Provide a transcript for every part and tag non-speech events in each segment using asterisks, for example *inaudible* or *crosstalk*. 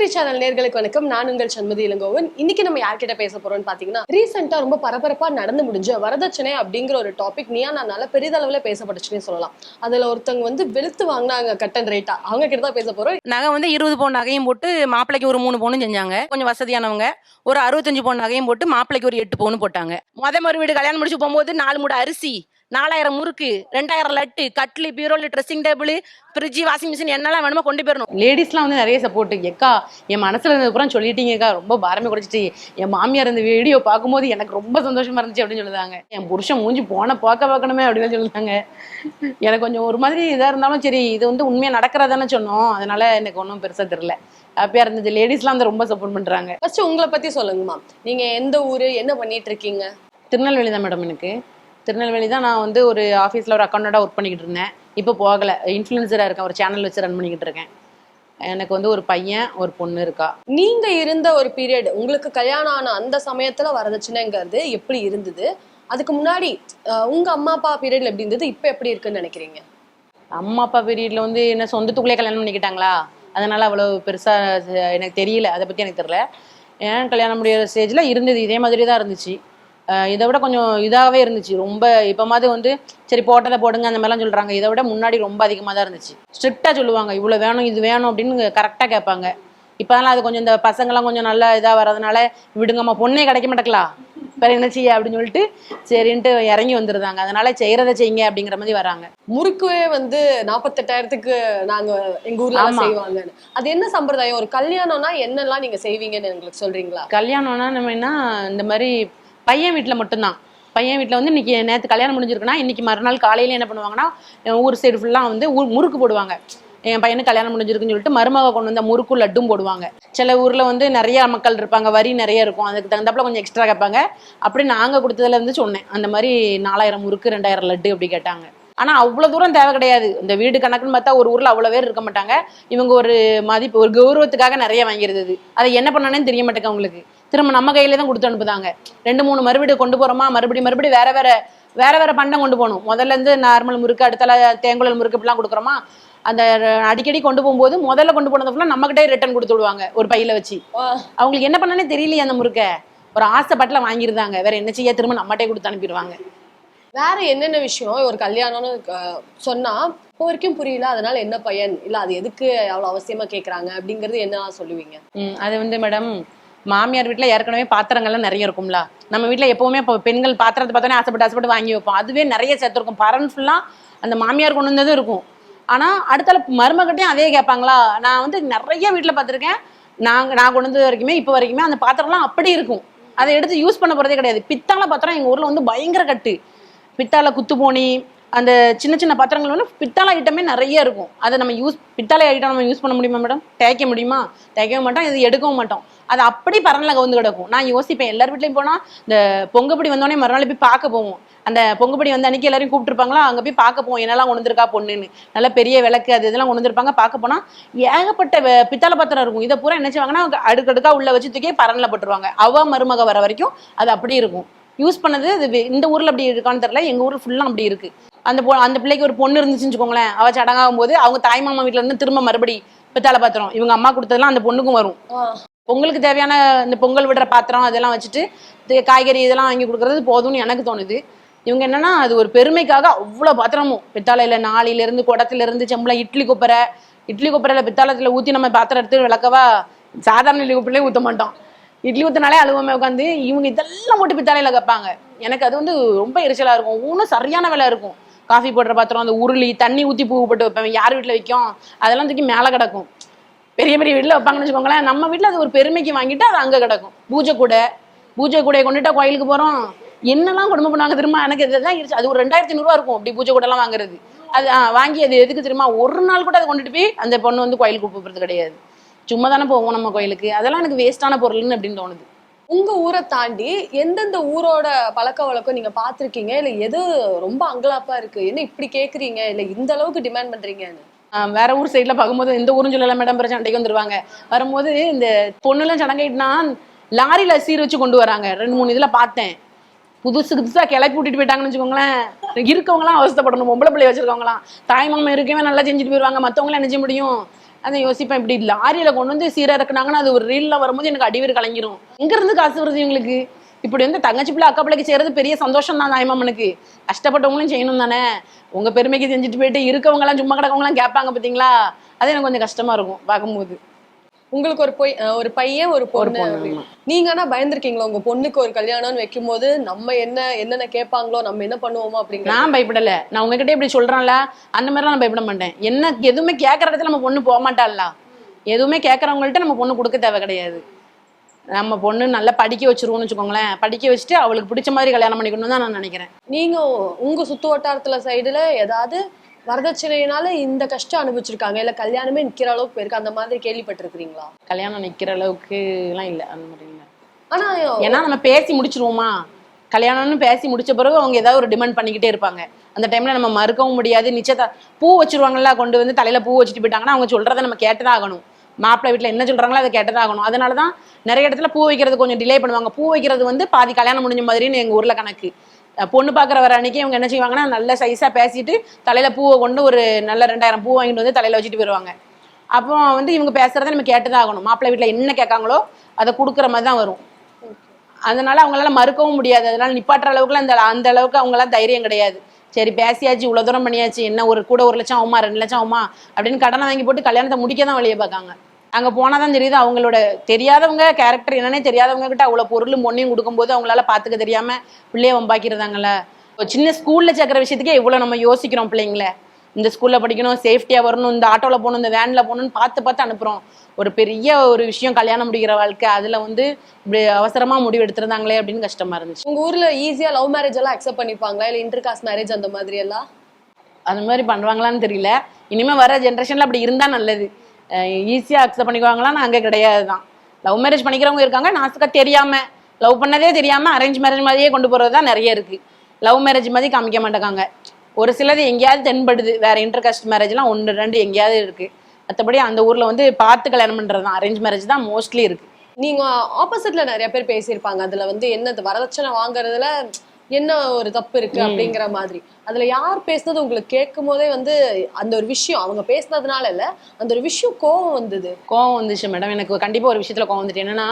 Pokkiri channel நேர்களுக்கு வணக்கம். நான் உங்கள் சண்மதி இளங்கோவன். இன்னைக்கு நம்ம யார்கிட்ட பேச போறோம்னு பாத்தீங்கன்னா ரீசெண்டா ரொம்ப பரபரப்பா நடந்து முடிஞ்ச வரதட்சணை அப்படிங்கிற ஒரு டாபிக் நியானால பெரிதளவுல பேசப்பட்டுச்சுன்னே சொல்லலாம். அதுல ஒருத்தவங்க வந்து வெளுத்து வாங்கினாங்க கட்டன் ரேட்டா அவங்க கிட்ட தான் பேச போறோம். நகை வந்து இருபது பவுன் நகையும் போட்டு மாப்பிள்ளைக்கு ஒரு மூணு பவுனும் செஞ்சாங்க. கொஞ்சம் வசதியானவங்க. ஒரு அறுபத்தஞ்சு பவுன் நகையும் போட்டு மாப்பிள்ளைக்கு ஒரு எட்டு பவுன் போட்டாங்க. முத மறு வீடு கல்யாணம் முடிச்சு போகும்போது நாலு மூட அரிசி. நாலாயிரம் முறுக்கு ரெண்டாயிரம் லட்டு கட்லு பீரோல் dressing table fridge washing machine என்னெல்லாம் வேணுமோ கொண்டு போயிடணும். லேடிஸ்லாம் வந்து நிறைய சப்போர்ட் எக்கா என் மனசுல இருந்தது அப்புறம் சொல்லிட்டீங்கக்கா ரொம்ப பாரமே குறைச்சிட்டு என் மாமியார் இந்த வீடியோ பார்க்கும்போது எனக்கு ரொம்ப சந்தோஷமா இருந்துச்சு அப்படின்னு சொல்லுதாங்க. என் புருஷன் மூஞ்சி போன பார்க்க பார்க்கணுமே அப்படின்னு சொல்லுதாங்க. எனக்கு கொஞ்சம் ஒரு மாதிரி இதா இருந்தாலும் சரி இது வந்து உண்மையா நடக்கிறதானே சொன்னோம். அதனால எனக்கு ஒன்றும் பெருசா தெரியல. ஹாப்பியா இருந்துச்சு. லேடிஸ்லாம் வந்து ரொம்ப சப்போர்ட் பண்றாங்க. ஃபர்ஸ்ட் உங்களை பத்தி சொல்லுங்கம்மா. நீங்க எந்த ஊரு என்ன பண்ணிட்டு இருக்கீங்க? திருநெல்வேலி தான் மேடம் எனக்கு. திருநெல்வேலி தான் நான் வந்து ஒரு ஆஃபீஸில் ஒரு அக்கௌண்டண்ட்டாக ஒர்க் பண்ணிக்கிட்டு இருந்தேன். இப்போ போகலை. இன்ஃப்ளூயன்சராக இருக்கேன். ஒரு சேனல் வச்சு ரன் பண்ணிக்கிட்டு இருக்கேன். எனக்கு வந்து ஒரு பையன் ஒரு பொண்ணு இருக்கா. நீங்க இருந்த ஒரு பீரியட் உங்களுக்கு கல்யாணம் ஆன அந்த சமயத்துல வரதட்சணைங்கிறது எப்படி இருந்தது? அதுக்கு முன்னாடி உங்க அம்மா அப்பா பீரியட்ல எப்படி இருந்தது? இப்போ எப்படி இருக்குன்னு நினைக்கிறீங்க? அம்மா அப்பா பீரியட்ல வந்து என்ன சொந்தத்துக்குள்ளே கல்யாணம் பண்ணிக்கிட்டாங்களா? அதனால அவ்வளோ பெருசா எனக்கு தெரியல. அதை பத்தி எனக்கு தெரியல. ஏன் கல்யாணம் முடியிற ஸ்டேஜ்ல இருந்தது. இதே மாதிரி தான் இருந்துச்சு. இதை விட கொஞ்சம் இதாகவே இருந்துச்சு. ரொம்ப இப்போ மாதிரி வந்து சரி போட்டதை போடுங்க அந்த மாதிரிலாம் சொல்றாங்க. இதை விட முன்னாடி ரொம்ப அதிகமாக தான் இருந்துச்சு. ஸ்ட்ரிக்டாக சொல்லுவாங்க இவ்வளோ வேணும் இது வேணும் அப்படின்னு கரெக்டாக கேட்பாங்க. இப்போதெல்லாம் அது கொஞ்சம் இந்த பசங்களாம் கொஞ்சம் நல்லா இதாக வர்றதுனால விடுங்கம்மா பொண்ணே கிடைக்க மாட்டேங்களா? வேற என்ன செய்ய? அப்படின்னு சொல்லிட்டு சரின்ட்டு இறங்கி வந்துருந்தாங்க. அதனால செய்யறதை செய்யுங்க அப்படிங்கிற மாதிரி வராங்க. முறுக்குவே வந்து நாற்பத்தெட்டாயிரத்துக்கு நாங்க எங்க ஊர்ல. செய்வாங்கன்னு. அது என்ன சம்பிரதாயம்? ஒரு கல்யாணம்னா என்னெல்லாம் நீங்க செய்வீங்கன்னு எங்களுக்கு சொல்றீங்களா? கல்யாணம்னா நம்ம என்ன இந்த மாதிரி பையன் வீட்டில் மட்டும்தான். பையன் வீட்டில் வந்து இன்னைக்கு நேற்று கல்யாணம் முடிஞ்சிருக்குன்னா இன்னைக்கு மறுநாள் காலையில என்ன பண்ணுவாங்கன்னா ஊர் சைடு ஃபுல்லாக வந்து ஊர் முறுக்கு போடுவாங்க. என் பையனுக்கு கல்யாணம் முடிஞ்சிருக்குன்னு சொல்லிட்டு மருமக கொண்டு வந்த முறுக்கு லட்டும் போடுவாங்க. சில ஊரில் வந்து நிறைய மக்கள் இருப்பாங்க வரி நிறைய இருக்கும். அதுக்கு தகுந்தாப்புல கொஞ்சம் எக்ஸ்ட்ரா கேட்பாங்க. அப்படி நாங்கள் கொடுத்ததுல இருந்து சொன்னேன். அந்த மாதிரி நாலாயிரம் முறுக்கு ரெண்டாயிரம் லட்டு அப்படி கேட்டாங்க. ஆனால் அவ்வளோ தூரம் தேவை கிடையாது. இந்த வீடு கணக்குன்னு பார்த்தா ஒரு ஊரில் அவ்வளோ பேர் இருக்க மாட்டாங்க. இவங்க ஒரு மதிப்பு ஒரு கௌரவத்துக்காக நிறைய வாங்கியிருந்தது. அதை என்ன பண்ணானே தெரிய மாட்டேங்க அவங்களுக்கு. திரும்ப நம்ம கையில தான் கொடுத்து அனுப்புதாங்க. ரெண்டு மூணு மறுபடி கொண்டு போறோமா? மறுபடி மறுபடி வேற வேற வேற வேற பண்டம் கொண்டு போகணும். முதல்ல இருந்து நார்மல் முறுக்கு அடுத்தால தேங்குழல் முறுக்கு இப்படிலாம் கொடுக்குறோமா? அந்த அடிக்கடி கொண்டு போகும்போது முதல்ல கொண்டு போனது ஃபுல்லாக நம்மகிட்டே ரிட்டர்ன் கொடுத்து விடுவாங்க ஒரு பையில வச்சு. அவங்களுக்கு என்ன பண்ணானே தெரியலையே அந்த முறுக்கை. ஒரு ஆசைப்பட்டில் வாங்கியிருந்தாங்க. வேற என்ன செய்ய? திரும்ப நம்மகிட்டே கொடுத்து அனுப்பிடுவாங்க. வேற என்னென்ன விஷயம்? ஒரு கல்யாணம்னு சொன்னா இப்போ வரைக்கும் புரியல. அதனால என்ன பயன்? இல்ல அது எதுக்கு அவ்வளவு அவசியமா கேக்குறாங்க? அப்படிங்கறது என்ன சொல்லுவீங்க? அது வந்து மேடம் மாமியார் வீட்டில் ஏற்கனவே பாத்திரங்கள்லாம் நிறைய இருக்கும்ல. நம்ம வீட்டில் எப்போவுமே இப்போ பெண்கள் பாத்திரத்தை பார்த்தோன்னே ஆசைப்பட்டு ஆசைப்பட்டு வாங்கி வைப்போம். அதுவே நிறைய சேர்த்துருக்கும். பரன் ஃபுல்லாக அந்த மாமியார் கொண்டு வந்ததும் இருக்கும். ஆனால் அடுத்தால மருமகிட்டையும் அதே கேட்பாங்களா? நான் வந்து நிறைய வீட்டில் பார்த்துருக்கேன். நாங்கள் நான் கொண்டு வந்தது வரைக்குமே இப்போ வரைக்குமே அந்த பாத்திரம்லாம் அப்படி இருக்கும். அதை எடுத்து யூஸ் பண்ண போகிறதே கிடையாது. பித்தாள பாத்திரம் எங்கள் ஊரில் வந்து பயங்கர கட்டு. பித்தாளை குத்துப்போனி அந்த சின்ன சின்ன பாத்திரங்கள் வந்து பித்தளை ஐட்டமே நிறைய இருக்கும். அதை நம்ம யூஸ் பித்தளை ஐட்டம் நம்ம யூஸ் பண்ண முடியுமா மேடம் தேய்க்க முடியுமா? தேய்க்கவும் மாட்டோம் இது எடுக்கவும் மாட்டோம். அது அப்படி பரனில் கவுந்து கிடக்கும். நான் யோசிப்பேன். எல்லார் வீட்லையும் போனால் இந்த பொங்கப்படி வந்தோடனே மறுநாள் போய் பார்க்க போவோம். அந்த பொங்கப்படி வந்து அன்னைக்கு எல்லாரையும் கூப்பிட்டுருப்பாங்களா? அங்கே போய் பார்க்க போவோம். என்னெல்லாம் கொண்டு பொண்ணுன்னு. நல்ல பெரிய விளக்கு அது இதெல்லாம் கொண்டு பார்க்க போனால் ஏகப்பட்ட பித்தளை பாத்திரம் இருக்கும். இதை பூரா என்ன செய்வாங்கன்னா அடுக்கடுக்காக உள்ள வச்சு தூக்கி பரனில் போட்டுருவாங்க. அவ மருமக வர வரைக்கும் அது அப்படி இருக்கும். யூஸ் பண்ணது இது இந்த ஊரில் அப்படி இருக்கான்னு தெரியல. எங்கள் ஊர் ஃபுல்லாக அப்படி இருக்குது அந்த பொ அந்த பிள்ளைக்கு ஒரு பொண்ணு இருந்துச்சுன்னு வச்சுக்கோங்களேன். அவ சடங்காகும் போது அவங்க தாய் மாமா வீட்ல இருந்து திரும்ப மறுபடி பித்தாளை பாத்திரம். இவங்க அம்மா கொடுத்ததெல்லாம் அந்த பொண்ணுக்கும் வரும். பொங்கலுக்கு தேவையான இந்த பொங்கல் விடுற பாத்திரம் அதெல்லாம் வச்சுட்டு காய்கறி இதெல்லாம் வாங்கி கொடுக்கறது போதும்னு எனக்கு தோணுது. இவங்க என்னன்னா அது ஒரு பெருமைக்காக அவ்வளோ பாத்திரமும். இருந்து குடத்துல இருந்து செம்புல இட்லி கொப்பரை இட்லி கொப்பரையில பித்தாளத்துல ஊத்தி நம்ம பாத்திரம் எடுத்து விளக்கவா சாதாரண இட்லி கொப்பரையிலே ஊத்த மாட்டோம். இட்லி ஊத்தினாலே அழுவமே உட்காந்து இவங்க இதெல்லாம் போட்டு பித்தாளையில கேட்பாங்க எனக்கு அது வந்து ரொம்ப எரிச்சலா இருக்கும். ஒன்றும் சரியான விலை இருக்கும். காஃபி போடுற பாத்திரம் அந்த உருளி தண்ணி ஊத்தி பூ போட்டு வைப்பேன். யார் வீட்டில் வைக்கும்? அதெல்லாம் தூக்கி மேலே கிடக்கும். பெரிய பெரிய வீட்டில் வைப்பாங்கன்னு வச்சுக்கோங்களேன். நம்ம வீட்டில் அது ஒரு பெருமைக்கு வாங்கிட்டு அது அங்கே கிடக்கும். பூஜை கூடை. பூஜை கூடையை கொண்டுட்டா கோயிலுக்கு போகிறோம் என்னெல்லாம் குடும்பம் பண்ணுவாங்க திரும்ப எனக்கு இதுதான் இருச்சு அது ஒரு ரெண்டாயிரத்தி ஐநூறுரூவா இருக்கும் அப்படி பூஜை கூடலாம் வாங்குறது. அது வாங்கி அது எதுக்கு தெரியுமா? ஒரு நாள் கூட அதை கொண்டுட்டு போய் அந்த பொண்ணு வந்து கோயிலுக்கு கூப்பிடுறது கிடையாது. சும்மா தானே போவோம் நம்ம கோயிலுக்கு. அதெல்லாம் எனக்கு வேஸ்டான பொருள்னு அப்படின்னு தோணுது. உங்க ஊரை தாண்டி எந்தெந்த ஊரோட பழக்க வழக்கம் நீங்க பாத்திருக்கீங்க இல்ல எது ரொம்ப அங்கலாப்பா இருக்கு? என்ன இப்படி கேக்குறீங்க? இல்ல இந்த அளவுக்கு டிமாண்ட் பண்றீங்கன்னு ஆஹ் வேற ஊர் சைட்ல பார்க்கும்போது இந்த ஊரும் சொல்லல மேடம் பிற சண்டைக்கு வந்துருவாங்க. வரும்போது இந்த பொண்ணுலாம் சடங்காயிட்டுனா லாரியில சீர் வச்சு கொண்டு வராங்க. ரெண்டு மூணு இதுல பார்த்தேன். புதுசு புதுசா கிளப்பி விட்டுட்டு போயிட்டாங்கன்னு வச்சுக்கோங்களேன். இருக்கவங்களாம் அவசரப்படணும் பொம்பளை பிள்ளை வச்சிருக்கவங்களாம் தாய்மாமன் இருக்கவே நல்லா செஞ்சுட்டு போயிருவாங்க. மற்றவங்களாம் நினைச்ச முடியும்? அதை யோசிப்பேன். இப்படி லாரியில கொண்டு வந்து சீரை இறக்குனாங்கன்னா அது ஒரு ரீல்ல வரும்போது எனக்கு அடிவேறு கலங்கிரும். எங்க இருந்து காசு வருது இவங்களுக்கு? இப்படி வந்து தங்கச்சி பிள்ளை அக்கா பிள்ளைக்கு செய்யறது பெரிய சந்தோஷம் தான் நாயமாமனுக்கு கஷ்டப்பட்டவங்களும் செய்யணும் தானே? உங்க பெருமைக்கு செஞ்சுட்டு போயிட்டு இருக்கவங்க எல்லாம் சும்மா கிடக்கவங்க எல்லாம் கேட்பாங்க பாத்தீங்களா? அது எனக்கு கொஞ்சம் கஷ்டமா இருக்கும் பார்க்கும்போது. உங்களுக்கு ஒரு பொய் ஒரு பையன் ஒரு பொண்ணு. நீங்க ஆனா பயந்துருக்கீங்களா? உங்க பொண்ணுக்கு ஒரு கல்யாணம்னு வைக்கும்போது நம்ம என்ன என்னென்ன கேட்பாங்களோ நம்ம என்ன பண்ணுவோமோ அப்படிங்கிற நான் பயப்படல. நான் உங்ககிட்ட இப்படி சொல்றேன்ல அந்த மாதிரிலாம் நான் பயப்பட மாட்டேன். என்ன எதுவுமே கேட்கற இடத்துல நம்ம பொண்ணு போக மாட்டாள்ல. எதுவுமே கேட்கறவங்கள்ட்ட நம்ம பொண்ணு கொடுக்க தேவை கிடையாது. நம்ம பொண்ணு நல்லா படிக்க வச்சிருவோம்னு வச்சுக்கோங்களேன். படிக்க வச்சுட்டு அவளுக்கு பிடிச்ச மாதிரி கல்யாணம் பண்ணிக்கணும்னு தான் நான் நினைக்கிறேன். நீங்க உங்க சுத்து வட்டாரத்துல சைடுல ஏதாவது வரதட்சணையினால இந்த கஷ்டம் அனுபவிச்சிருக்காங்க. இல்ல கல்யாணமே நிக்கிற அளவுக்கு போயிருக்கு. அந்த மாதிரி கேள்விப்பட்டிருக்கீங்களா கல்யாணம் நிக்கிற அளவுக்கு எல்லாம் இல்ல. அந்த மாதிரி இல்ல. ஆனா ஏன்னா நம்ம பேசி முடிச்சிருவோமா? கல்யாணம்னு பேசி முடிச்ச பிறகு அவங்க ஏதாவது ஒரு டிமாண்ட் பண்ணிக்கிட்டே இருப்பாங்க. அந்த டைம்ல நம்ம மறுக்கவும் முடியாது. நிச்சயதா பூ வச்சிருவாங்கல்ல கொண்டு வந்து தலையில பூ வச்சுட்டு போயிட்டாங்கன்னா அவங்க சொல்றதை நம்ம கேட்டுதான் ஆகணும். மாப்பிள்ளை வீட்டுல என்ன சொல்றாங்களோ அதை கேட்டுதான் ஆகணும். அதனாலதான் நிறைய இடத்துல பூ வைக்கிறது கொஞ்சம் டிலே பண்ணுவாங்க. பூ வைக்கிறது வந்து பாதி கல்யாணம் முடிஞ்ச மாதிரின்னு எங்க ஊர்ல கணக்கு. பொண்ணு பார்க்குற வர அன்னைக்கு இவங்க என்ன செய்வாங்கன்னா நல்ல சைஸாக பேசிட்டு தலையில் பூவை கொண்டு ஒரு நல்ல ரெண்டாயிரம் பூ வாங்கிட்டு வந்து தலையில் வச்சுட்டு போயிடுவாங்க அப்போ வந்து இவங்க பேசுகிறத நம்ம கேட்டு தான் ஆகணும். மாப்பிள்ளை வீட்டில் என்ன கேட்காங்களோ அதை கொடுக்குற மாதிரி தான் வரும். அதனால அவங்களால மறுக்கவும் முடியாது. அதனால நிப்பாட்டுற அளவுக்குலாம் அந்த அந்த அளவுக்கு அவங்களாம் தைரியம் கிடையாது. சரி பேசியாச்சு இவ்வளோ தூரம் பண்ணியாச்சு என்ன ஒரு கூட ஒரு லட்சம் ஆகுமா ரெண்டு லட்சம் ஆகுமா அப்படின்னு கடனை வாங்கி போட்டு கல்யாணத்தை முடிக்க தான் வழியை பார்க்காங்க. அங்க போனாதான் தெரியுது அவங்களோட தெரியாதவங்க கேரக்டர் என்னன்னே தெரியாதவங்க கிட்ட அவ்வளவு பொருளும் பொண்ணையும் கொடுக்கும்போது அவங்களால பாத்துக்க தெரியாம பிள்ளைய வம்பாக்கிறதாங்கல்ல ஒரு சின்ன ஸ்கூல்ல சேர்க்குற விஷயத்துக்கே இவ்வளவு நம்ம யோசிக்கிறோம் பிள்ளைங்கள. இந்த ஸ்கூல்ல படிக்கணும் சேஃப்டியா வரணும் இந்த ஆட்டோல போகணும் இந்த வேன்ல போகணும்னு பார்த்து பார்த்து அனுப்புறோம். ஒரு பெரிய ஒரு விஷயம் கல்யாணம் முடிக்கிற வாழ்க்கை அதுல வந்து இப்படி அவசரமா முடிவு எடுத்திருந்தாங்களே அப்படின்னு கஷ்டமா இருந்துச்சு. உங்க ஊர்ல ஈஸியா லவ் மேரேஜ் எல்லாம் அக்செப்ட் பண்ணிப்பாங்களா? இல்ல இன்டர் காஸ்ட் மேரேஜ் அந்த மாதிரி எல்லாம்? அது மாதிரி பண்ணுவாங்களான்னு தெரியல. இனிமே வர ஜென்ரேஷன்ல அப்படி இருந்தா நல்லது. ஈஸியாக அக்செப்ட் பண்ணிக்குவாங்களானா நான் அங்கே கிடையாது தான் லவ் மேரேஜ் பண்ணிக்கிறவங்க இருக்காங்க நாசுக்கா தெரியாமல் லவ் பண்ணதே தெரியாமல் அரேஞ்ச் மேரேஜ் மாதிரியே கொண்டு போகிறது தான் நிறைய இருக்குது லவ் மேரேஜ் மாதிரி காமிக்க மாட்டேங்காங்க ஒரு சிலது எங்கேயாவது தென்படுது. வேறு இன்டர் காஸ்ட் மேரேஜ்லாம் ஒன்று ரெண்டு எங்கேயாவது இருக்குது மற்றபடி அந்த ஊரில் வந்து பார்த்து கல்யாணம் பண்ணுறது தான் அரேஞ்ச் மேரேஜ் தான் மோஸ்ட்லி இருக்குது நீங்கள் ஆப்போசிட்டில் நிறைய பேர் பேசியிருப்பாங்க. அதில் வந்து என்னது வரதட்சணை வாங்குறதுல என்ன ஒரு தப்பு இருக்கு. அப்படிங்கிற மாதிரி. அதுல யார் பேசுனது உங்களுக்கு கேட்கும் போதே வந்து அந்த ஒரு விஷயம் அவங்க பேசுனதுனால இல்ல அந்த ஒரு விஷயம் கோவம் வந்தது. கோவம் வந்துச்சு மேடம் எனக்கு கண்டிப்பா ஒரு விஷயத்துல கோவம் வந்துட்டு என்னன்னா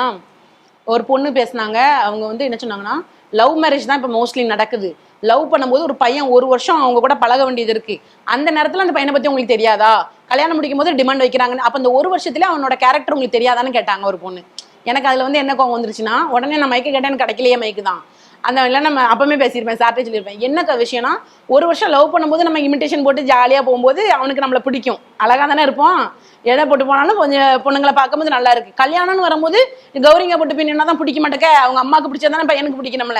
ஒரு பொண்ணு பேசுனாங்க அவங்க வந்து என்ன சொன்னாங்கன்னா லவ் மேரேஜ் தான் இப்போ மோஸ்ட்லி நடக்குது. லவ் பண்ணும்போது ஒரு பையன் ஒரு வருஷம் அவங்க கூட பழக வேண்டியது இருக்கு. அந்த நேரத்துல அந்த பையனை பத்தி உங்களுக்கு தெரியாதா? கல்யாணம் முடிக்கும் போது டிமாண்ட் வைக்கிறாங்க அப்ப அந்த ஒரு வருஷத்துல அவனோட கேரக்டர் உங்களுக்கு தெரியாதான்னு கேட்டாங்க ஒரு பொண்ணு. எனக்கு அதுல வந்து என்ன கோவம் வந்துருச்சுன்னா உடனே நான் மைக்கு கேட்டேன் கிடைக்கலையே மைக்கு தான். அந்த மாதிரிலாம் நம்ம அப்பவுமே பேசியிருப்பேன் சார்ட்டே சொல்லியிருப்பேன். என்ன க- விஷயம்னா ஒரு வருஷம் லவ் பண்ணும்போது நம்ம இமிட்டேஷன் போட்டு ஜாலியாக போகும்போது அவனுக்கு நம்மளை பிடிக்கும். அழகாக தானே இருப்போம். எடை போட்டு போனாலும் கொஞ்சம் பொண்ணுங்களை பார்க்கும்போது நல்லா இருக்கு. கல்யாணம்னு வரும்போது கௌரிங்க போட்டு பின்னா தான் பிடிக்க மாட்டேக்க. அவங்க அம்மாவுக்கு பிடிச்சதானே பையனுக்கு நம்மள.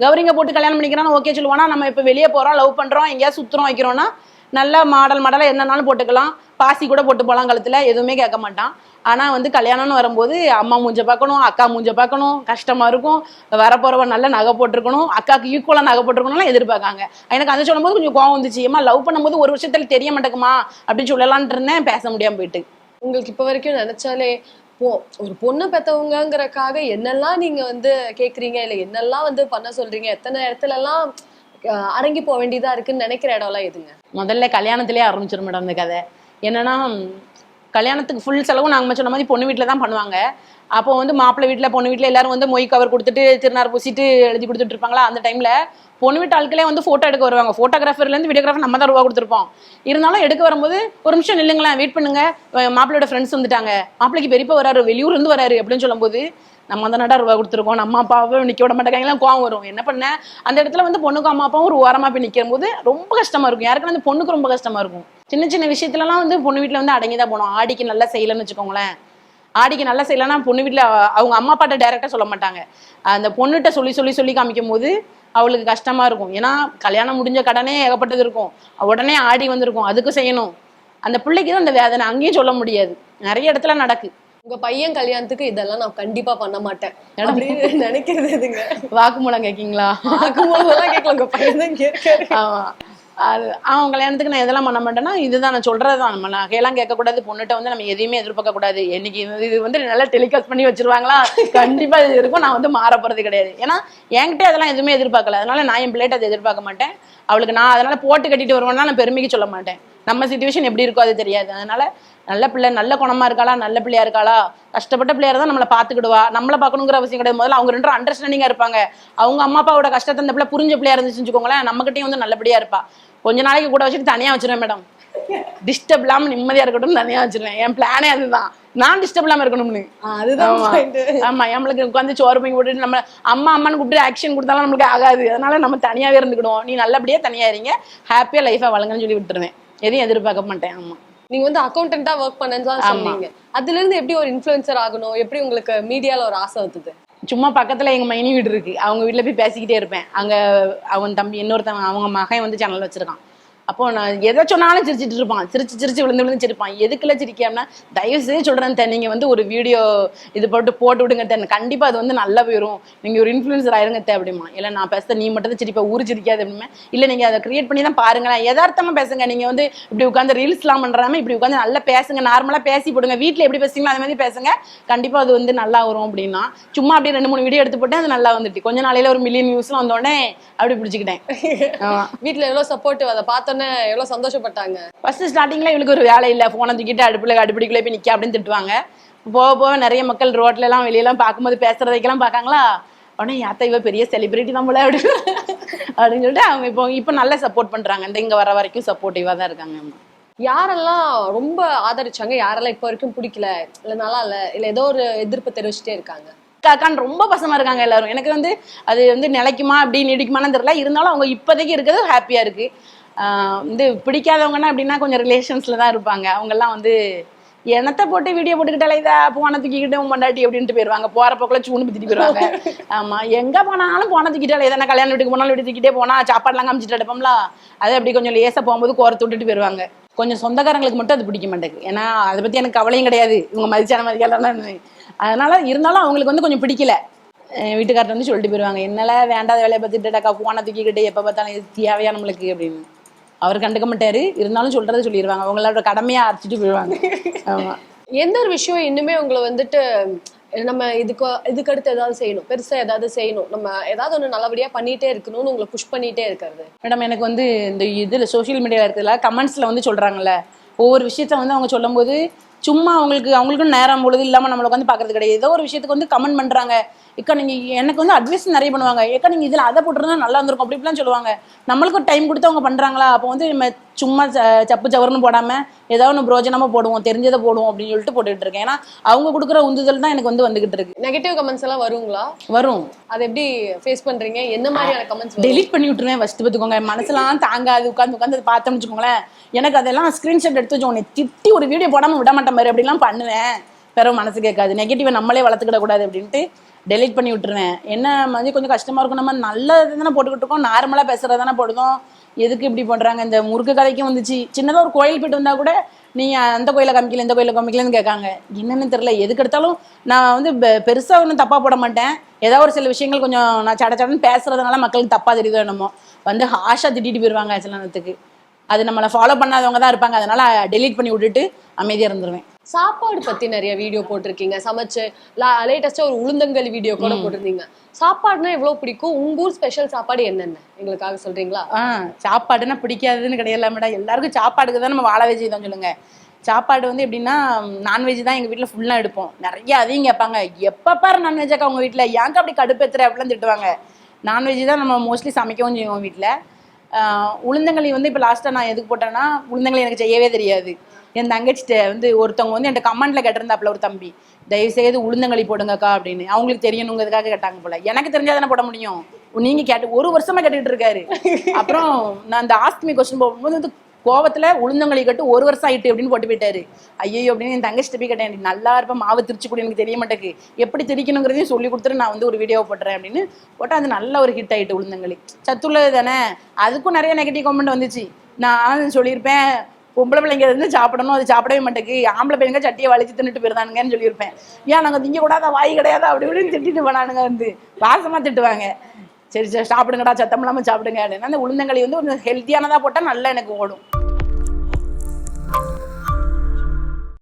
கௌரிங்க போட்டு கல்யாணம் பண்ணிக்கிறான்னு ஓகே சொல்லுவானா நம்ம இப்போ வெளியே போறோம் லவ் பண்றோம் எங்கேயாவது சுத்துறோம் வைக்கிறோம்னா நல்லா மாடல் மாடலாக என்னன்னாலும் போட்டுக்கலாம். பாசி கூட போட்டு போகலாம் கழுத்துல. எதுவுமே கேட்க மாட்டான். ஆனா வந்து கல்யாணம்னு வரும்போது அம்மா மூஞ்ச பார்க்கணும் அக்கா மூஞ்ச பார்க்கணும் கஷ்டமா இருக்கும். வரப்போறவன் நல்ல நகை போட்டிருக்கணும் அக்காக்கு ஈக்குவலா நகை போட்டிருக்கணும்லாம் எதிர்பார்க்காங்க. எனக்கு அதை சொல்லும்போது கொஞ்சம் கோவம் வந்துச்சு. ஏமா லவ் பண்ணும்போது ஒரு வருஷத்துல தெரிய மாட்டேங்குமா? அப்படின்னு சொல்லலான்ட்டு இருந்தேன். பேச முடியாம போயிட்டு. உங்களுக்கு இப்ப வரைக்கும் நினைச்சாலே போ ஒரு பொண்ணு பெத்தவங்கங்கறக்காக என்னெல்லாம் நீங்க வந்து கேக்குறீங்க? இல்ல என்னெல்லாம் வந்து பண்ண சொல்றீங்க? எத்தனை இடத்துல எல்லாம் அஹ், அடங்கி போக வேண்டியதா இருக்குன்னு நினைக்கிற இடம்லாம் எதுங்க? முதல்ல கல்யாணத்திலே ஆரம்பிச்சிடும் மேடம் இந்த கதை. என்னன்னா கல்யாணத்துக்கு ஃபுல் செலவும் நாங்கள் சொன்ன மாதிரி பொண்ணு வீட்டில் தான் பண்ணுவாங்க. அப்போ வந்து மாப்பிள்ளை வீட்டில் பொண்ணு வீட்டில் எல்லாரும் வந்து மொய் கவர் கொடுத்துட்டு திருநார் பூசிட்டு எழுதி கொடுத்துட்டு இருப்பாங்களா? அந்த டைமில் பொண்ணு வீட்டு ஆட்களே வந்து ஃபோட்டோ எடுக்க வருவாங்க. ஃபோட்டோகிராஃபர்லேருந்து வீடியோகிராஃபர் நம்ம தான் ரூபா கொடுத்துருப்போம். இருந்தாலும் எடுக்க வரும்போது ஒரு நிமிஷம் நில்லுங்களேன் வெயிட் பண்ணுங்க. மாப்பிள்ளையோட ஃப்ரெண்ட்ஸ் வந்துட்டாங்க. மாப்பிள்ளைக்கு பெரியப்பா வராரு வெளியூர்லேருந்து வராரு அப்படின்னு சொல்லும்போது நம்ம அந்த நடா ரூபா கொடுத்துருக்கோம்? நம்ம அப்பாவை நிற்க விட மாட்டாங்கலாம் கோவம் வரும். என்ன பண்ண? அந்த இடத்துல வந்து பொண்ணுக்கும் அம்மா அப்பாவும் ஒரு ஓரமாக போய் நிற்கும் போது ரொம்ப கஷ்டமாக இருக்கும். யாருக்குன்னா அந்த பொண்ணுக்கு ரொம்ப கஷ்டமாக இருக்கும். சின்ன சின்ன விஷயத்துலலாம் வந்து பொண்ணு வீட்டில் வந்து அடங்கி தான் போனோம். ஆடிக்கு நல்லா செய்யலைன்னு வச்சுக்கோங்களேன். ஆடிக்கு நல்லா செய்யலைன்னா பொண்ணு வீட்டில் அவங்க அம்மா அப்பாட்ட டைரெக்டாக சொல்ல மாட்டாங்க. அந்த பொண்ணுகிட்ட சொல்லி சொல்லி சொல்லி காமிக்கும் போது அவளுக்கு கஷ்டமா இருக்கும். ஏன்னா கல்யாணம் முடிஞ்ச கடனே ஏகப்பட்டது இருக்கும். உடனே ஆடி வந்திருக்கும். அதுக்கு செய்யணும். அந்த பிள்ளைக்கு தான் அந்த வேதனை. அங்கேயும் சொல்ல முடியாது. நிறைய இடத்துல நடக்கு. உங்க பையன் கல்யாணத்துக்கு இதெல்லாம் நான் கண்டிப்பா பண்ண மாட்டேன். அப்படின்னு நினைக்கிறது வாக்குமூலம் கேட்கீங்களா வாக்குமூலம்லாம் கேட்கல. உங்க பையன் தான் கேட்காரு. ஆமா. அது அவன் கல்யாணத்துக்கு நான் எதெல்லாம் பண்ண மாட்டேன்னா இதுதான் நான் சொல்றது தான். நம்ம நகையெல்லாம் கேட்கக்கூடாது பொண்ணுகிட்ட வந்து நம்ம எதையுமே எதிர்பார்க்க கூடாது என்னைக்கு இது- வந்து நல்லா டெலிகாஸ்ட் பண்ணி வச்சிருவாங்களா? கண்டிப்பா இது இருக்கும். நான் வந்து மாற போறது கிடையாது. ஏன்னா என்கிட்ட அதெல்லாம் எதுவுமே எதிர்பார்க்கல. அதனால நான் என் பிள்ளைகிட்ட அதை எதிர்பார்க்க மாட்டேன். அவளுக்கு நான் அதனால போட்டு கட்டிட்டு வருவேன்னா நான் பெருமைக்கு சொல்ல மாட்டேன். நம்ம சுச்சுவேஷன் எப்படி இருக்கோ அது தெரியாது. அதனால நல்ல பிள்ளை நல்ல குணமா இருக்காளா? நல்ல பிள்ளையா இருக்காளா? கஷ்டப்பட்ட பிள்ளையார் தான் நம்மளை பார்த்துக்கிடுவா. நம்மளை பார்க்கணுங்கிற அவசியம் கிடையாது. முதல்ல அவங்க ரெண்டும் அண்டர்ஸ்டாண்டிங்கா இருப்பாங்க. அவங்க அம்மா அப்பாவோட கஷ்டத்தை அந்த பிள்ளை புரிஞ்ச பிள்ளையா இருந்துச்சு வச்சுக்கோங்களேன் நம்மகிட்டயும் வந்து நல்லபடியா இருப்பா. கொஞ்ச நாளைக்கு கூட வச்சுட்டு தனியா வச்சிருவேன் மேடம் டிஸ்டர்ப் இல்லாம நிம்மதியா இருக்கட்டும் தனியா வச்சிருவேன். என் பிளானே அதுதான். நான் டிஸ்டர்ப் இல்லாம இருக்கணும்னு. அதுதான் ஆமா. நம்மளுக்கு உட்காந்து சோறு பொங்கி போட்டுட்டு நம்ம அம்மா அம்மான்னு கூப்பிட்டு ஆக்ஷன் கொடுத்தாலும் நம்மளுக்கு ஆகாது. அதனால நம்ம தனியாவே இருந்துக்கிடுவோம் நீ நல்லபடியா தனியா இருங்க. ஹாப்பியா லைஃபா வளங்கன்னு சொல்லி விட்டுருவேன். எதையும் எதிர்பார்க்க மாட்டேன் ஆமா. நீங்க வந்து அக்கௌண்டன்ட்டா ஒர்க் பண்ணேன்னு. சொன்னீங்க. அதுல இருந்து எப்படி ஒரு இன்ஃபுளுசர் ஆகணும்? எப்படி உங்களுக்கு மீடியால ஒரு ஆசை வந்தது? சும்மா பக்கத்துல எங்க மைனி வீடு இருக்கு. அவங்க வீட்டில் போய் பேசிக்கிட்டே இருப்பேன். அங்க அவன் தம்பி இன்னொருத்தவன் அவங்க மகன் வந்து சேனல் வச்சிருக்கான். அப்போ நான் எதை சொன்னாலும் சிரிச்சிட்டு இருப்பான். சிரிச்சு சிரிச்சு விழுந்து விழுந்து சிரிப்பான். எதுக்குள்ள சிரிக்காமனா தயவு செய்து சொல்றேன் தன் நீங்க வந்து ஒரு வீடியோ இது போட்டு போட்டு விடுங்க தென் கண்டிப்பா அது வந்து நல்லா போயிடும் நீங்க ஒரு இன்ஃபுளுசர் ஆயிருங்க தே அப்படிமா. இல்ல நான் பேச நீ மட்டும் தான் சிரிப்பா ஊரு சிரிக்காது அப்படின்னு இல்ல நீங்க அதை கிரியேட் பண்ணி தான் பாருங்களேன். யதார்த்தமா பேசுங்க. நீங்க வந்து இப்படி உட்காந்து ரீல்ஸ்லாம் பண்றாம இப்படி உட்காந்து நல்லா பேசுங்க. நார்மலா பேசி போடுங்க வீட்டில் எப்படி பேசுறீங்களோ அது மாதிரி பேசுங்க. கண்டிப்பா அது வந்து நல்லா வரும் அப்படின்னா. சும்மா அப்படியே ரெண்டு மூணு வீடியோ எடுத்து போட்டு அது நல்லா வந்துட்டு கொஞ்ச நாளையில ஒரு மில்லியன் வியூஸ்லாம் வந்தோடனே அப்படி பிடிச்சிக்கிட்டேன். வீட்டுல எவ்வளோ எவ்வளவு அதை பார்த்தோன்னே எவ்வளவு சந்தோஷப்பட்டாங்க. ஃபர்ஸ்ட் ஸ்டார்டிங்ல இவளுக்கு ஒரு வேலை இல்லை. ஃபோனை தூக்கிட்டு அடுப்புல அடுப்படிக்குள்ளே போய் நிக்க அப்படின்னு திட்டுவாங்க. போக போக நிறைய மக்கள் ரோட்ல எல்லாம் வெளியெல்லாம் பார்க்கும்போது பேசுறதைக்கெல்லாம் பார்க்காங்களா? உடனே யாத்தா இவ பெரிய செலிபிரிட்டி தான் போல அப்படி அப்படின்னு சொல்லிட்டு அவங்க இப்போ இப்போ நல்லா சப்போர்ட் பண்றாங்க. இந்த இங்க வர வரைக்கும் சப்போர்ட்டிவா தான் இருக்காங்க. யாரெல்லாம் ரொம்ப ஆதரிச்சாங்க? யாரெல்லாம் இப்ப வரைக்கும் பிடிக்கல? இல்ல நல்லா இல்ல? இல்ல ஏதோ ஒரு எதிர்ப்பு தெரிவிச்சுட்டே இருக்காங்க. காக்கான்னு ரொம்ப பசமா இருக்காங்க எல்லாரும். எனக்கு வந்து அது வந்து நிலைக்குமா அப்படி நீடிக்குமான்னு தெரியல. இருந்தாலும் அவங்க இப்போதைக்கு இருக்கிறது ஹாப்பியா இருக்கு. வந்து பிடிக்காதவங்கன்னா அப்படின்னா கொஞ்சம் ரிலேஷன்ஸ்ல தான் இருப்பாங்க. அவங்கெல்லாம் வந்து எனத்த போட்டு வீடியோ போட்டுக்கிட்டாலே இதா போன தூக்கிக்கிட்டு உன் பொண்டாட்டி அப்படின்ட்டு போயிருவாங்க. போற போக்குல சூண்டு பித்திட்டு போயிருவாங்க. *laughs* ஆமா எங்க போனாலும் போன தூக்கிட்டாலே எதனா கல்யாணம் வீட்டுக்கு போனாலும் வீட்டு தூக்கிட்டே போனா சாப்பாடுலாம் காமிச்சிட்டு எடுப்போம்ல அது அப்படி கொஞ்சம் லேசா போகும்போது கோரத்து விட்டுட்டு போயிருவாங்க. கொஞ்சம் சொந்தக்காரங்களுக்கு மட்டும் அது பிடிக்க மாட்டேங்குது. ஏன்னா அதை பத்தி எனக்கு கவலையும் கிடையாது. இவங்க மதிச்சான மதிக்கலாம் அதனால இருந்தாலும் அவங்களுக்கு வந்து கொஞ்சம் பிடிக்கல. அஹ் வீட்டுக்காரர் வந்து சொல்லிட்டு போயிருவாங்க. என்னால வேண்டாத வேலையை பார்த்துட்டுடாக்கா போனை தூக்கிக்கிட்டு எப்போ பார்த்தாலும் இது தேவையா நம்மளுக்கு அப்படின்னு. அவர் கண்டுக்க மாட்டாரு இருந்தாலும் சொல்றதை சொல்லிடுவாங்க அவங்களோட கடமையா அரைச்சிட்டு போயிடுவாங்க. ஆமா. எந்த ஒரு விஷயம் இன்னுமே உங்களை வந்துட்டு நம்ம இதுக்கு இதுக்கு அடுத்து ஏதாவது செய்யணும். பெருசா ஏதாவது செய்யணும். நம்ம ஏதாவது ஒண்ணு நல்லபடியா பண்ணிட்டே இருக்கணும்னு உங்களை புஷ் பண்ணிட்டே இருக்கிறது. மேடம் எனக்கு வந்து இந்த இதுல சோஷியல் மீடியால இருக்கிறதுல கமெண்ட்ஸ்ல வந்து சொல்றாங்கல்ல. ஒவ்வொரு விஷயத்த வந்து அவங்க சொல்லும்போது சும்மா அவங்களுக்கு அவங்களுக்கும் நேரம் பொழுது இல்லாம நம்மள உட்காந்து பாக்குறது கிடையாது. ஏதோ ஒரு விஷயத்துக்கு வந்து கமெண்ட் பண்றாங்க. இக்கா நீங்க எனக்கு வந்து அட்வைஸ் நிறைய பண்ணுவாங்க. ஏக்கா நீங்க இதுல அதை போட்டிருந்தா நல்லா இருந்திருக்கும். அப்படி இப்படிலாம் சொல்லுவாங்க. நம்மளுக்கு ஒரு டைம் கொடுத்து அவங்க பண்றாங்களா? அப்போ வந்து நம்ம சும்மா சப்பு சவர்னு போடாம ஏதாவது ஒன்று பிரோஜனமா போடுவோம் தெரிஞ்சதை போடுவோம் அப்படின்னு சொல்லிட்டு போட்டுக்கிட்டு இருக்கேன். ஏன்னா அவங்க கொடுக்குற உந்துதல் தான் எனக்கு வந்து வந்துகிட்டு இருக்கு. நெகட்டிவ் கமெண்ட்ஸ் எல்லாம் வருங்களா? வரும். அதை எப்படி ஃபேஸ் பண்றீங்க? என்ன மாதிரியான கமெண்ட்ஸ் டெலீட் பண்ணி விட்டுருவேன் ஃபஸ்ட்டு பார்த்துக்கோங்க. மனசுலாம் தாங்காது. உட்காந்து உட்காந்து அதை பார்த்தோம்னு வச்சுக்கோங்களேன் எனக்கு அதெல்லாம் ஸ்க்ரீன்ஷாட் எடுத்து வச்சு உன்னை திட்டி ஒரு வீடியோ போடாமல் விட மாட்டேன் மாதிரி அப்படிலாம் பண்ணுவேன். பிறகு மனசு கேட்காது. நெகட்டிவை நம்மளே வளர்த்துக்கிட கூடாது அப்படின்ட்டு டெலீட் பண்ணி விட்டுருவேன். என்ன மாதிரி கொஞ்சம் கஷ்டமாக இருக்கும். நம்ம நல்லது தானே போட்டுக்கிட்டு இருக்கோம். நார்மலாக பேசுகிறது தானே போடுதோம். எதுக்கு இப்படி பண்ணுறாங்க இந்த முறுக்கு கதைக்கும் வந்துச்சு. சின்னதாக ஒரு கோயில் போயிட்டு வந்தால் கூட நீங்கள் அந்த கோயிலை காமிக்கல இந்த கோயிலை காமிக்கலன்னு கேட்காங்க. என்னென்னு தெரியல. எதுக்கு எடுத்தாலும் நான் வந்து பெ- ஒன்றும் தப்பாக போட மாட்டேன். ஏதாவது ஒரு சில விஷயங்கள் கொஞ்சம் நான் சட சடன்னு பேசுகிறதுனால மக்களுக்கு தப்பாக தெரியுதோ என்னமோ. வந்து ஹாஷாக திட்டிட்டு போயிடுவாங்க சில நேரத்துக்கு. அது நம்மளை ஃபாலோ பண்ணாதவங்க தான் இருப்பாங்க. அதனால டெலீட் பண்ணி விட்டுட்டு அமைதியா இருந்துருவேன். சாப்பாடு பத்தி நிறைய வீடியோ போட்டிருக்கீங்க. சமைச்சு லேட்டஸ்டா ஒரு உளுந்தங்களி வீடியோ கூட போட்டிருந்தீங்க. சாப்பாடுனா எவ்வளவு பிடிக்கும்? உங்க ஊர் ஸ்பெஷல் சாப்பாடு என்னென்ன? எங்களுக்காக சொல்றீங்களா? ஆ சாப்பாடுன்னா பிடிக்காதுன்னு கிடையாது மேடம் எல்லாருக்கும் சாப்பாடுக்கு தான் நம்ம வாழ வச்சு தான் சொல்லுங்க. சாப்பாடு வந்து எப்படின்னா நான்வெஜ் தான் எங்கள் வீட்டில் ஃபுல்லாக எடுப்போம். நிறைய அதையும் கேட்பாங்க. எப்போ பாரு நான்வெஜ்ஜாக்கா உங்கள் வீட்டில் ஏங்க அப்படி கடுப்பேத்துற? அப்படிலாம் திட்டுவாங்க. நான்வெஜ் தான் நம்ம மோஸ்ட்லி சமைக்கவும் செய்வோம் வீட்டில் உளுந்தங்களி வந்து இப்போ லாஸ்ட்டாக நான் எதுக்கு போட்டேன்னா உளுந்தங்களி எனக்கு செய்யவே தெரியாது. என் தங்கச்சிட்ட வந்து ஒருத்தவங்க வந்து என்கிட்ட கமெண்ட்ல கேட்டிருந்தாப்புல ஒரு தம்பி தயவு செய்து உளுந்தங்களி போடுங்கக்கா அப்படின்னு. அவங்களுக்கு தெரியணுங்கிறதுக்காக கேட்டாங்க போல. எனக்கு தெரிஞ்சாதானே போட முடியும். நீங்க கேட்டு ஒரு வருஷமா கேட்டுக்கிட்டு இருக்காரு. அப்புறம் நான் அந்த ஆஸ்துமி கொஸ்டின் போகும்போது வந்து கோவத்தில் உளுந்தங்களி கட்டு ஒரு வருஷம் ஆயிட்டு அப்படின்னு போட்டு போயிட்டாரு. ஐயோ அப்படின்னு என் தங்கச்சிட்ட போய் கேட்டேன் நல்லா இருப்பேன் மாவு திரிச்சு கூட எனக்கு தெரிய மாட்டேக்கு எப்படி திரிக்கணுங்கிறதையும் சொல்லி கொடுத்துட்டு நான் வந்து ஒரு வீடியோ போட்டுறேன் அப்படின்னு போட்டால் அது நல்ல ஒரு ஹிட் ஆகிட்டு உளுந்தங்களி. சத்துள்ளது தானே? அதுக்கும் நிறைய நெகட்டிவ் கமெண்ட் வந்துச்சு. நான் சொல்லியிருப்பேன் பொம்பளை பிள்ளைங்க வந்து சாப்பிடணும்? அது சாப்பிடவே மாட்டேங்குது. ஆம்பளை பிள்ளைங்க சட்டியை வலிச்சு தின்னுட்டு போயிருந்தானுங்கன்னு சொல்லியிருப்பேன். ஏன் நாங்கள் திங்க கூடாத? வாய் கிடையாது? அப்படி இப்படின்னு திட்டிட்டு போனானுங்க வந்து. வாசமாக திட்டுவாங்க. சரி சரி சாப்பிடுங்கடா சத்தம் இல்லாமல் சாப்பிடுங்க அப்படின்னா அந்த உளுந்தங்களி வந்து கொஞ்சம் ஹெல்த்தியானதாக போட்டால் நல்லா எனக்கு ஓடும்.